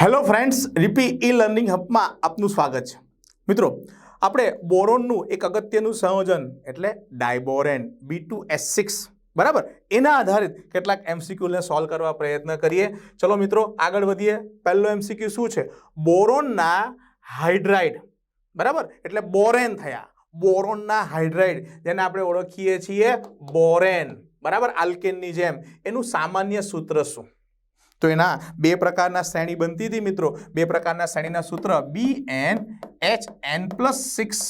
Hello friends રીપી e learning હબમાં આપનું સ્વાગત છે. મિત્રો, આપણે બોરોનનું એક અગત્યનું સંયોજન એટલે diborane B two S six બરાબર? એના આધારિત કેટલાક એમસીક્યુને સોલ્વ કરવા પ્રયત્ન કરીએ. ચલો મિત્રો, આગળ વધીએ. પહેલો એમસીક્યુ શું છે? બોરોનના હાઇડ્રાઇડ, બરાબર? એટલે બોરેન થયા. બોરોનના હાઇડ્રાઇડ, જેને આપણે ઓળખીએ છીએ બોરેન, બરાબર? આલ્કેનની જેમ. એનું સામાન્ય સૂત્ર શું? તો એના બે પ્રકારના શ્રેણી બનતી હતી મિત્રો. બે પ્રકારના શ્રેણીના સૂત્ર B N H N plus six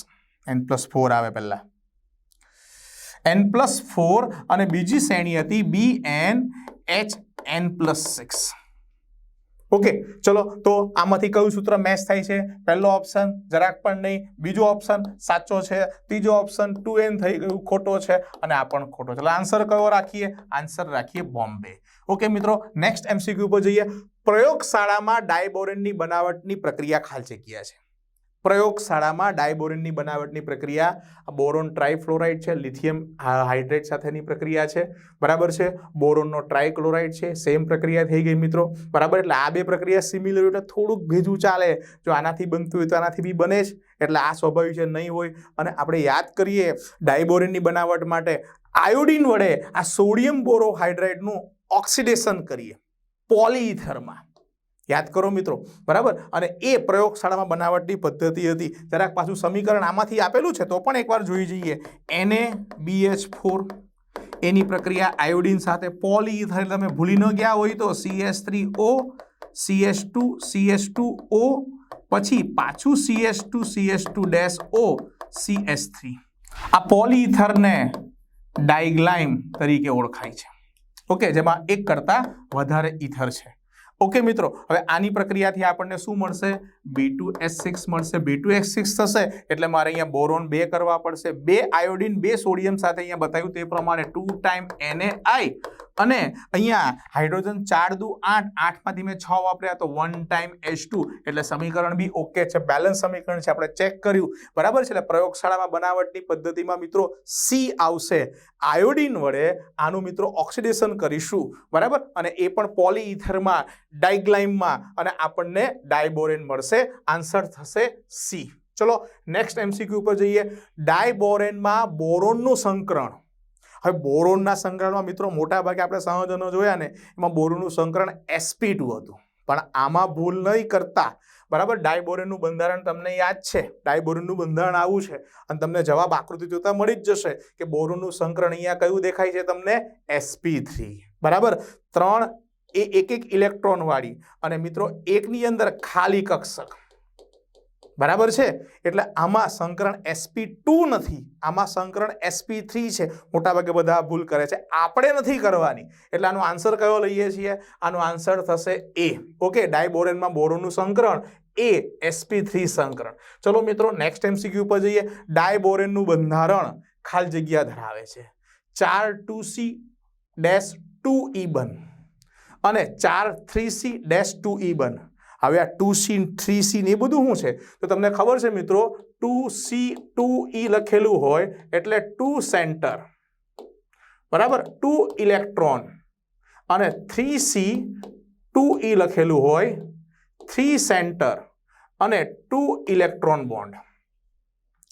N plus four આવે પહેલા. એન પ્લસ ફોર અને બીજી શ્રેણી હતી B N H N plus six okay ચલો, તો આમાંથી કયું સૂત્ર મેચ થાય છે? પહેલો ઓપ્શન જરાક પણ નહીં. બીજો ઓપ્શન સાચો છે. ત્રીજો ઓપ્શન ટુ એન થઈ ગયું, ખોટો છે, અને આ પણ ખોટો છે. આન્સર કયો રાખીએ? આન્સર રાખીએ બોમ્બે ઓકે મિત્રો નેક્સ્ટ એમસીક્યુ પર જઈએ. પ્રયોગશાળામાં ડાયબોરેનની બનાવટની પ્રક્રિયા ખાલી જગ્યા છે? પ્રયોગશાળામાં ડાયબોરિનની બનાવટની પ્રક્રિયા બોરોન ટ્રાઇફ્લોરાઇડ છે, લિથિયમ હાઇડ્રેટ સાથેની પ્રક્રિયા છે, બરાબર છે? બોરોનનો ટ્રાઇક્લોરાઇડ છે, સેમ પ્રક્રિયા થઈ ગઈ મિત્રો, બરાબર? એટલે આ બે પ્રક્રિયા સિમિલર એટલે થોડુંક ભેજું ચાલે, જો આનાથી બનતું હોય તો આનાથી બી બને જ, એટલે આ સ્વાભાવિક છે, નહીં હોય. અને આપણે યાદ કરીએ ડાયબોરિનની બનાવટ માટે આયોડિન વડે આ સોડિયમ બોરોહાઇડ્રેટનું ઓક્સિડેશન કરીએ, પોલીથરમાં. યાદ કરો મિત્રો, બરાબર? અને એ પ્રયોગશાળામાં બનાવટની પદ્ધતિ હતી. જરાક પાછું સમીકરણ આમાંથી આપેલું છે, તો પણ એકવાર જોઈ જઈએ. એને બીએચ ફોર, એની પ્રક્રિયા આયોડિન સાથે પોલી પોલીથર તમે ભૂલી ન ગયા હોય તો CS three O CS two CS two O, પછી પાછું CS two CS two dash O CS three. આ પોલીથરને ડાયગ્લાઇમ તરીકે ઓળખાય છે. ઓકે, જેમાં એક કરતાં વધારે ઇથર છે. ઓકે મિત્રો, હવે આની પ્રક્રિયાથી આપણને શું મળશે? બી ટુ એસ સિક્સ મળશે. બી ટુ એસ સિક્સ થશે, એટલે મારે અહીંયા બોરોન બે કરવા પડશે. બે આયોડિન બે સોડિયમ સાથે અહીંયા બતાવ્યું તે પ્રમાણે ટુ ટાઈમ એને આઈ અને અહીંયા હાઇડ્રોજન ચાર દુ આઠ, આઠમાંથી મેં છ વાપર્યા તો વન ટાઈમ એચ ટુ એટલે સમીકરણ બી ઓકે છે. બેલેન્સ સમીકરણ છે, આપણે ચેક કર્યું. બરાબર છે? એટલે પ્રયોગશાળામાં બનાવટની પદ્ધતિમાં મિત્રો સી આવશે. આયોડિન વડે આનું મિત્રો ઓક્સિડેશન કરીશું. બરાબર? અને એ પણ પોલીઇથરમાં ડાયગ્લાઇમમાં અને આપણને ડાયબોરેન મળશે. આન્સર થશે સી ચલો નેક્સ્ટ એમસીક્યુ ઉપર જઈએ. ડાયબોરેનમાં બોરોનનું સંકરણ. હવે બોરોનના સંકરણમાં મિત્રો મોટા ભાગે આપણે સંયોજનો જોયા ને, એમાં બોરોનનું સંકરણ એસપી ટુ હતું. પણ આમાં ભૂલ નહીં કરતા. બરાબર? ડાયબોરેનનું બંધારણ તમને યાદ છે? ડાયબોરેનનું બંધારણ આવું છે. અને તમને જવાબ આકૃતિ જોતા મળી જ જશે કે બોરોનનું સંકરણ અહીંયા કયું દેખાય છે તમને? એસપી થ્રી બરાબર? ત્રણ એ એક એક ઇલેક્ટ્રોનવાળી. અને મિત્રો, એકની અંદર ખાલી કક્ષક. બરાબર છે? એટલે આમાં સંકરણ એસપી ટુ નથી. આમાં સંકરણ એસપી થ્રી છે. મોટાભાગે બધા ભૂલ કરે છે. આપણે નથી કરવાની. એટલે આનો આન્સર કયો લઈએ છીએ? આનો આન્સર થશે એ ઓકે ડાયબોરેનમાં બોરોનું સંકરણ. એ એસપી થ્રી સંકરણ. ચલો મિત્રો નેક્સ્ટ એમસીક્યુ પર જઈએ. ડાયબોરેનનું બંધારણ ખાલી જગ્યા ધરાવે છે. ચાર two C dash two E bond. અને ચાર three C dash two E bond. હવે આ ટુ સી થ્રી સી ને એ બધું શું છે? તો તમને ખબર છે મિત્રો, ટુ સી ટુ ઈ લખેલું હોય એટલે ટુ સેન્ટર. બરાબર? Two electron. અને થ્રી સી ટુ ઈ લખેલું હોય, થ્રી સેન્ટર. અને ટુ ઇલેક્ટ્રોન બોન્ડ.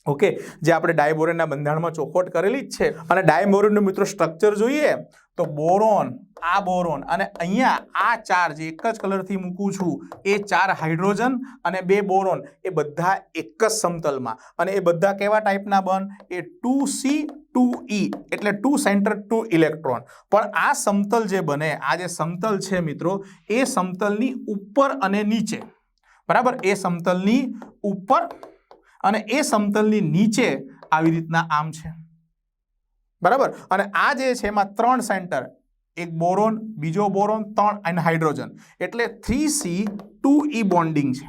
ઓકે જે આપણે ડાયબોરોનના બંધારણમાં ચોખવટ કરેલી જ છે. અને ડાયબોરોનનું મિત્રો સ્ટ્રક્ચર જોઈએ તો બોરોન આ બોરોન અને અહીંયા આ ચાર જે એક જ કલરથી મૂકું છું, એ ચાર હાઇડ્રોજન અને બે બોરોન એ બધા એક જ સમતલમાં. અને એ બધા કેવા ટાઈપના બન? એ ટુ સી ટુ ઈ એટલે ટુ સેન્ટર ટુ ઇલેક્ટ્રોન પણ આ સમતલ જે બને, આ જે સમતલ છે મિત્રો, એ સમતલની ઉપર અને નીચે. બરાબર? એ સમતલની ઉપર અને એ સમતલની નીચે આવી રીતના આમ છે. બરાબર? અને આ જે છે એમાં ત્રણ સેન્ટર. એક બોરોન, બીજો બોરોન, ત્રણ અને હાઇડ્રોજન. એટલે three C, two E bonding છે.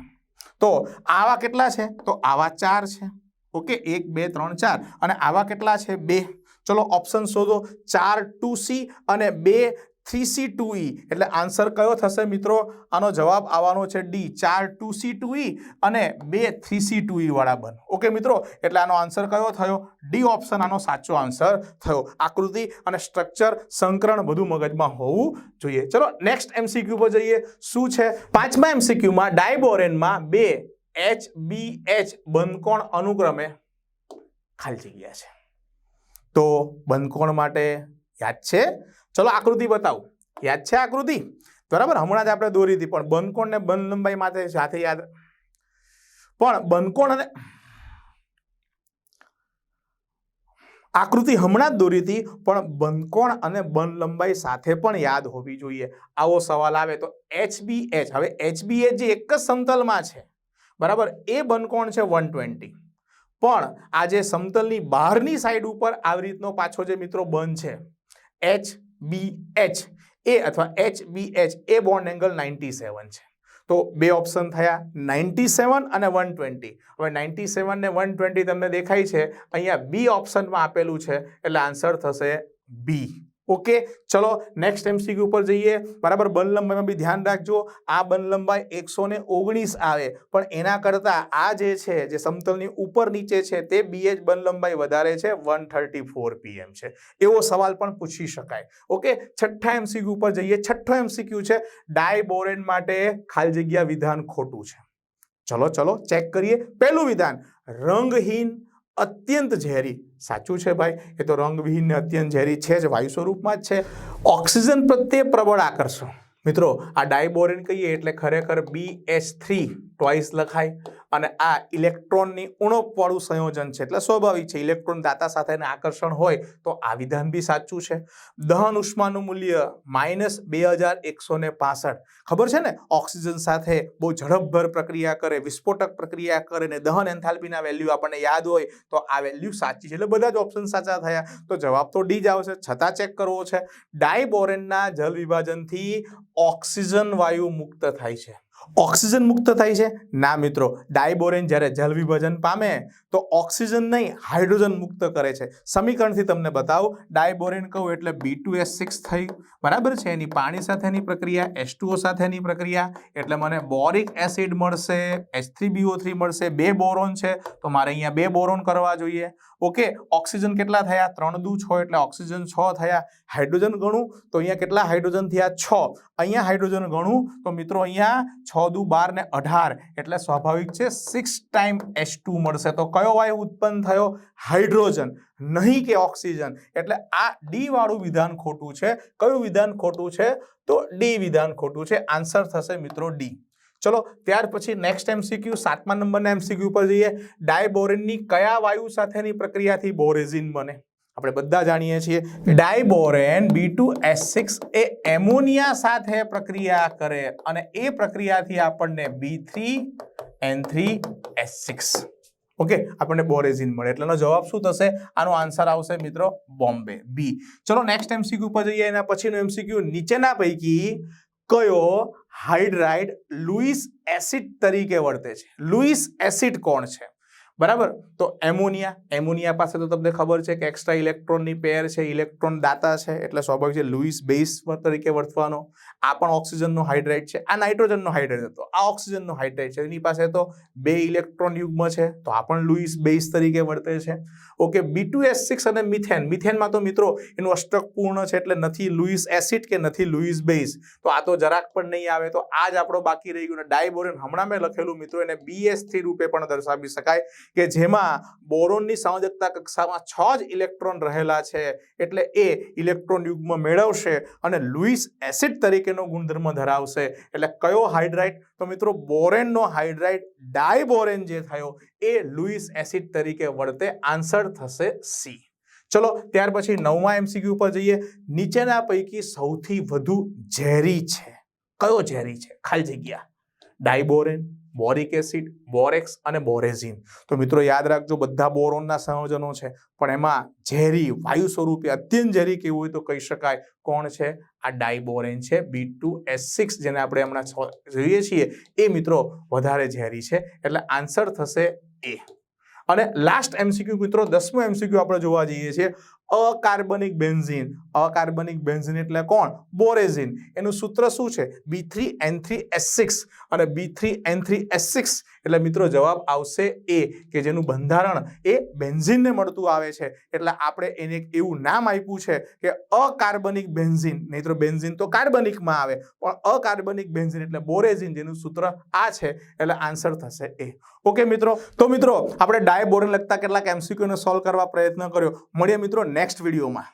તો આવા કેટલા છે? તો આવા ચાર છે. ઓકે? એક, બે, ત્રણ, ચાર. અને આવા કેટલા છે? બે. ચલો ઓપ્શન શોધો. ચાર, ટુ સી અને બે થ્રી સી ટુ ઈ. એટલે આન્સર કયો થશે મિત્રો? આનો જવાબ આવવાનો છે ડી, ચાર ટુ સી ટુ ઈ અને બે થ્રી સી ટુ ઈ વાળા બન. ઓકે મિત્રો? એટલે આનો આન્સર કયો થયો? ડી ઓપ્શન, આનો સાચો આન્સર થયો. આકૃતિ અને સ્ટ્રક્ચર સંકરણ બધું મગજમાં હોવું જોઈએ. ચલો, નેક્સ્ટ એમસીક્યુ પર જઈએ. શું છે? પાંચમા એમસીક્યુમાં ડાયબોરેનમાં બે એચ બી એચ બંધકોણ અનુક્રમે ખાલી જગ્યા છે. તો બંધકોણ માટે યાદ છે? ચલો આકૃતિ બતાવું. યાદ છે આકૃતિ? બરાબર? હમણાં જ આપણે દોરી હતી, પણ બંધકોણ ને બંધ લંબાઈ માટે સાથે યાદ પણ બંધકોણ અને આકૃતિ હમણાં જ દોરી હતી, પણ બંધકોણ અને બંધ લંબાઈ સાથે પણ યાદ હોવી જોઈએ. આવો સવાલ આવે તો એચબીએચ, હવે એચબીએચ જે એક જ સમતલમાં છે, બરાબર? એ બંધકોણ છે વન ટ્વેન્ટી. પણ આ જે સમતલની બહારની સાઈડ ઉપર આવી રીતનો પાછો જે મિત્રો બંધ છે, એચ બી એચ એ અથવા એચ બી એચ એ બોન્ડ એંગલ નાઇન્ટી સેવન છે. તો બે ઓપ્શન થયા નાઇન્ટી સેવન અને વન ટ્વેન્ટી હવે નાઇન્ટી સેવન ને વન ટ્વેન્ટી તમને દેખાય છે. અહીંયા બી ઓપ્શનમાં આપેલું છે, એટલે આન્સર થશે બી ઓકે ચલો નેક્સ્ટ એમસીક્યુ ઉપર જઈએ. બરાબર, બન લંબાઈમાં બી ધ્યાન રાખજો. આ બન લંબાઈ એકસો ને ઓગણીસ આવે. પણ એના કરતાં આ જે છે, જે સમતલની ઉપર નીચે છે, તે બીએચ બન લંબાઈ વધારે છે વન થર્ટી ફોર પીએમ છે. એવો સવાલ પણ પૂછી શકાય. ઓકે છઠ્ઠા એમસીક્યુ ઉપર જઈએ. છઠ્ઠો એમસીક્યુ છે, ડાયબોરેન માટે ખાલી જગ્યા વિધાન ખોટું છે. ચલો ચલો ચેક કરીએ. પહેલું વિધાન, રંગહીન અત્યંત ઝેરી. સાચું છે ભાઈ? એ તો રંગવિહીન અત્યંત ઝેરી છે જ, વાયુ સ્વરૂપમાં જ છે. ઓક્સિજન પ્રત્યે પ્રબળ આકર્ષણ. મિત્રો, આ ડાયબોરેન કહીએ એટલે ખરેખર બી એસ થ્રી ટ્વાઇસ લખાય. અને આ ઇલેક્ટ્રોનની ઉણપવાળું સંયોજન છે. એટલે સ્વાભાવિક છે, ઇલેક્ટ્રોન દાતા સાથેના આકર્ષણ હોય તો આ વિધાન બી સાચું છે. દહન ઉષ્માનું મૂલ્ય માઇનસ બે હજાર એકસો ને ખબર છે ને? ઓક્સિજન સાથે બહુ ઝડપભર પ્રક્રિયા કરે, વિસ્ફોટક પ્રક્રિયા કરે ને દહન એન્થાલ્પીના વેલ્યુ આપણને યાદ હોય તો આ વેલ્યુ સાચી છે. એટલે બધા જ ઓપ્શન સાચા થયા. તો જવાબ તો ડી જ આવશે. છતાં ચેક કરવો છે. ડાયબોરેનના જલ વિભાજનથી ઓક્સિજન વાયુ મુક્ત થાય છે. ઓક્સિજન મુક્ત થાય છે? ના મિત્રો, ડાયબોરેન જ્યારે જલ વિભાજન પામે, તો ઓક્સિજન નહીં, હાઇડ્રોજન મુક્ત કરે છે. સમીકરણથી તમને બતાવું, ડાયબોરેન કહું એટલે બી ટુ એસ સિક્સ થઈ, બરાબર છે? એની પાણી સાથેની પ્રક્રિયા એસ સાથેની પ્રક્રિયા, એટલે મને બોરિક એસિડ મળશે H three B O three મળશે, બે બોરોન છે, તો મારે અહીંયા બે બોરોન કરવા જોઈએ. ઓકે, ઓક્સિજન કેટલા થયા? ત્રણ દુ છ, એટલે ઓક્સિજન છ થયા. હાઇડ્રોજન ગણું, તો અહીંયા કેટલા હાઇડ્રોજન થયા? છ. અહીંયા હાઇડ્રોજન ગણું, તો મિત્રો અહીંયા છ દુ બાર ને અઢાર એટલે સ્વાભાવિક છે સિક્સ ટાઈમ એચ ટુ મળશે. તો કયો વાયુ ઉત્પન્ન થયો? હાઇડ્રોજન, નહીં કે ઓક્સિજન. એટલે આ ડી વાળું વિધાન ખોટું છે. કયું વિધાન ખોટું છે? તો ડી વિધાન ખોટું છે. આન્સર થશે મિત્રો ડી ચલો, ત્યાર પછી નેક્સ્ટ એમસીક્યુ સાતમા નંબરના એમસીક્યુ પર જઈએ. ડાયબોરેનની કયા વાયુ સાથેની પ્રક્રિયાથી બોરેઝિન બને? આપણે બધા જાણીએ છીએ diborane B two S six એ એમોનિયા સાથે પ્રક્રિયા કરે અને એ પ્રક્રિયાથી આપણને B three N three S six. Okay? આપણને બોરેઝિન મળે. એટલેનો જવાબ શું થશે? આનો આન્સર આવશે મિત્રો બોમ્બે. બી. ચલો નેક્સ્ટ એમસીક્યુ પર જઈએ એના પછીનું એમસીક્યુ નીચેના પૈકી કયો હાઇડ્રાઇડ લુઈસ એસિડ તરીકે વર્તે છે? લુઈસ એસિડ કોણ છે? બરાબર? તો એમોનિયા એમોનિયા પાસે તો તમને ખબર છે કે એક્સ્ટ્રા ઇલેક્ટ્રોનની પેર છે ઇલેક્ટ્રોન દાતા છે, એટલે સ્વાભાવિક છે લુઈસ બેઝ તરીકે વર્તવાનો. આ પણ ઓક્સિજનનો હાઇડ્રાઇડ છે, આ નાઇટ્રોજનનો હાઇડ્રાઇડ હતો, આ ઓક્સિજનનો હાઇડ્રાઇડ છે. એની પાસે તો બે ઇલેક્ટ્રોન યુગ્મ છે, તો આ પણ લુઈસ બેઝ તરીકે વર્તે છે. Okay B two S six અને મિથેન મિથેનમાં તો મિત્રો એનું અષ્ટક પૂર્ણ છે એટલે નથી લુઈસ એસિડ કે નથી લુઈસ બેઝ તો આ તો જરાક પણ નહીં આવે. તો આ જ આપણો બાકી રહી ગયો ડાયબોરેન. હમણાં મેં લખેલું મિત્રો એને બીએસ થ્રી રૂપે પણ દર્શાવી શકાય. કે જેમાં બોરોનની સંયોજકતા કક્ષામાં છ જ ઇલેક્ટ્રોન રહેલા છે. એટલે એ ઇલેક્ટ્રોન યુગ્મ મેળવશે અને લુઈસ એસિડ તરીકેનો ગુણધર્મ ધરાવશે. એટલે કયો હાઇડ્રાઇટ? તો મિત્રો, બોરેનનો હાઇડ્રાઇટ ડાયબોરેન જે થયો, એ લુઈસ એસિડ તરીકે વળતે આન્સર થશે સી. ચલો, ત્યાર પછી નવમા એમસીક્યુ ઉપર જઈએ. નીચેના પૈકી સૌથી વધુ ઝેરી છે. કયો ઝેરી છે? ખાલી જગ્યા. ડાયબોરેન, બોરિક એસિડ, બોરેક્સ અને બોરેઝિન. તો મિત્રો યાદ રાખજો, બધા બોરોનના સંયોજનો છે, પણ એમાં ઝેરી, વાયુ સ્વરૂપે અત્યંત ઝેરી કેવું હોય તો કહી શકાય. કોણ છે? આ ડાયબોરેન છે બી ટુ એસ સિક્સ, જેને આપણે હમણાં જોઈએ છીએ. એ મિત્રો વધારે ઝેરી છે, એટલે આન્સર થશે એ. અને લાસ્ટ એમસીક્યુ મિત્રો દસમો એમસીક્યુ આપણે જોવા જઈએ છીએ. અકાર્બનિક બેન્ઝીન. અકાર્બનિક બેન્ઝીન એટલે કોણ? બોરેઝિન. એનું સૂત્ર શું છે? B three N three S six અને B three N three S six એટલે મિત્રો જવાબ આવશે એ, કે જેનું બંધારણ એ બેન્ઝીનને મળતું આવે છે. એટલે આપણે એને એક એવું નામ આપ્યું છે કે અકાર્બનિક બેન્ઝિન. નહીં તો બેન્ઝીન તો કાર્બનિકમાં આવે, પણ અકાર્બનિક બેન્ઝિન એટલે બોરેઝિન, જેનું સૂત્ર આ છે, એટલે આન્સર થશે એ. ઓકે મિત્રો, તો મિત્રો, આપણે ડાયબોરેન લગતા કેટલાક એમસીક્યુને સોલ્વ કરવા પ્રયત્ન કર્યો. મળીએ મિત્રો નેક્સ્ટ વિડીયોમાં.